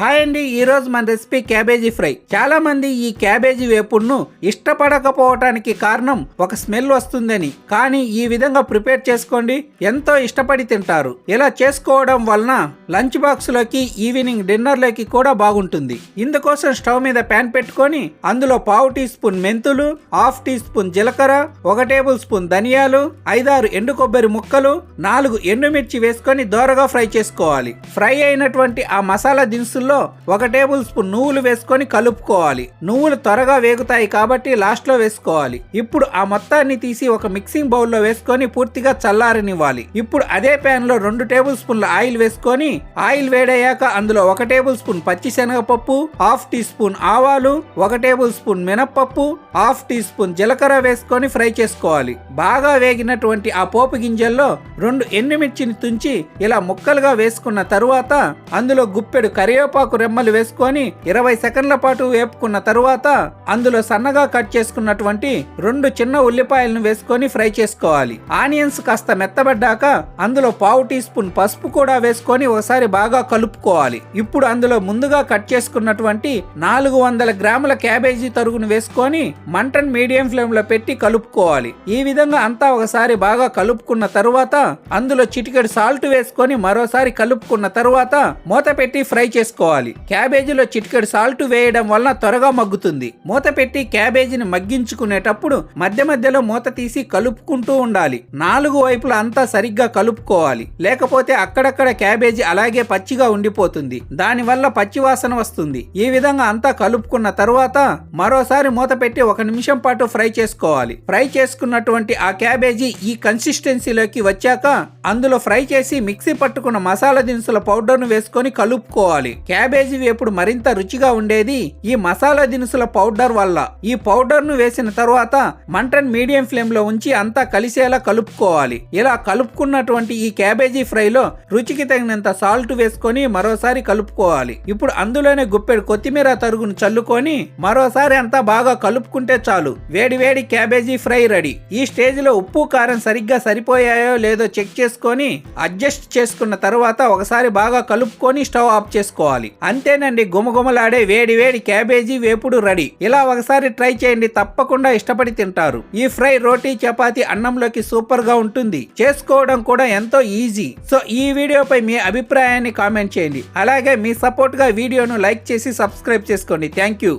Hi అండి ఈ రోజు మన రెసిపీ క్యాబేజీ ఫ్రై. చాలా మంది ఈ క్యాబేజీ వేపుడును ఇష్టపడకపోవటానికి కారణం ఒక స్మెల్ వస్తుందని. కానీ ఈ విధంగా ప్రిపేర్ చేసుకోండి ఎంతో ఇష్టపడి తింటారు. ఇలా చేసుకోవడం వలన లంచ్ బాక్స్లోకి ఈవినింగ్ డిన్నర్లోకి కూడా బాగుంటుంది. ఇందుకోసం స్టవ్ మీద ప్యాన్ పెట్టుకొని అందులో పావు టీ స్పూన్ మెంతులు హాఫ్ టీ స్పూన్ జీలకర్ర ఒక టేబుల్ స్పూన్ ధనియాలు ఐదారు ఎండు కొబ్బరి ముక్కలు నాలుగు ఎండుమిర్చి వేసుకొని దోరగా ఫ్రై చేసుకోవాలి. ఫ్రై అయినటువంటి ఆ మసాలా దినుసుల్లో ఒక టేబుల్ స్పూన్ నువ్వులు వేసుకొని కలుపుకోవాలి. నువ్వులు త్వరగా వేగుతాయి కాబట్టి లాస్ట్లో వేసుకోవాలి. ఇప్పుడు ఆ మొత్తాన్ని తీసి ఒక మిక్సింగ్ బౌల్లో వేసుకొని పూర్తిగా చల్లారనివ్వాలి. ఇప్పుడు అదే ప్యాన్లో రెండు టేబుల్ స్పూన్ల ఆయిల్ వేసుకొని ఆయిల్ వేడయ్యాక అందులో ఒక టేబుల్ స్పూన్ పచ్చి శనగపప్పు హాఫ్ టీ స్పూన్ ఆవాలు ఒక టేబుల్ స్పూన్ మినప్పప్పు హాఫ్ టీ స్పూన్ జీలకర్ర వేసుకొని ఫ్రై చేసుకోవాలి. బాగా వేగినటువంటి ఆ పోపు గింజల్లో రెండు ఎండుమిర్చిని తుంచి ఇలా ముక్కలుగా వేసుకున్న తరువాత అందులో గుప్పెడు కరివేపాకు రెమ్మలు వేసుకొని ఇరవై సెకండ్ల పాటు వేపుకున్న తరువాత అందులో సన్నగా కట్ చేసుకున్నటువంటి రెండు చిన్న ఉల్లిపాయలను వేసుకొని ఫ్రై చేసుకోవాలి. ఆనియన్స్ కాస్త మెత్తబడ్డాక అందులో పావు టీ స్పూన్ పసుపు కూడా వేసుకొని ఒకసారి బాగా కలుపుకోవాలి. ఇప్పుడు అందులో ముందుగా కట్ చేసుకున్నటువంటి నాలుగు వందల గ్రాముల క్యాబేజీ తరుగును వేసుకొని మంటన్ మీడియం ఫ్లేమ్లో పెట్టి కలుపుకోవాలి. ఈ విధంగా అంతా ఒకసారి బాగా కలుపుకున్న తరువాత అందులో చిటికెడు సాల్ట్ వేసుకొని మరోసారి కలుపుకున్న తరువాత మూత పెట్టి ఫ్రై చేసుకోవాలి. క్యాబేజీలో చిటికెడు సాల్ట్ వేయడం వలన త్వరగా మగ్గుతుంది. మూత పెట్టి క్యాబేజీని మగ్గించుకునేటప్పుడు మధ్య మధ్యలో మూత తీసి కలుపుకుంటూ ఉండాలి. నాలుగు వైపులా అంతా సరిగ్గా కలుపుకోవాలి. లేకపోతే అక్కడక్కడ క్యాబేజీ అలాగే పచ్చిగా ఉండిపోతుంది. దానివల్ల పచ్చి వాసన వస్తుంది. ఈ విధంగా అంతా కలుపుకున్న తరువాత మరోసారి మూత పెట్టి ఒక నిమిషం పాటు ఫ్రై చేసుకోవాలి. ఫ్రై చేసుకున్నటువంటి ఆ క్యాబేజీ ఈ కన్సిస్టెన్సీలోకి వచ్చాక అందులో ఫ్రై చేసి మిక్సీ పట్టుకున్న మసాలా దినుసుల పౌడర్ను వేసుకొని కలుపుకోవాలి. క్యాబేజీ వేపుడు మరింత రుచిగా ఉండేది ఈ మసాలా దినుసుల పౌడర్ వల్ల. ఈ పౌడర్ను వేసిన తర్వాత మంటన్ మీడియం ఫ్లేమ్లో ఉంచి అంతా కలిసేలా కలుపుకోవాలి. ఇలా కలుపుకున్నటువంటి ఈ క్యాబేజీ ఫ్రైలో రుచికి తగినంత సాల్ట్ వేసుకొని మరోసారి కలుపుకోవాలి. ఇప్పుడు అందులోనే గుప్పెడు కొత్తిమీర తరుగును చల్లుకొని మరోసారి అంతా బాగా కలుపుకుంటే చాలు. వేడి వేడి క్యాబేజీ ఫ్రై రెడీ. ఈ స్టేజ్లో ఉప్పు కారం సరిగ్గా సరిపోయాయో లేదో చెక్ చేసుకొని అడ్జస్ట్ చేసుకున్న తర్వాత ఒకసారి బాగా కలుపుకొని స్టవ్ ఆఫ్ చేసుకోవాలి. చేసుకోవాలి అంతేనండి గుమగుమలాడే వేడి వేడి క్యాబేజీ వేపుడు రెడీ. ఇలా ఒకసారి ట్రై చేయండి తప్పకుండా ఇష్టపడి తింటారు. ఈ ఫ్రై రోటీ చపాతి అన్నంలోకి సూపర్గా ఉంటుంది. చేసుకోవడం కూడా ఎంతో ఈజీ. సో ఈ వీడియోపై మీ అభిప్రాయాన్ని కామెంట్ చేయండి. అలాగే మీ సపోర్ట్గా వీడియోను లైక్ చేసి సబ్స్క్రైబ్ చేసుకోండి. Thank you.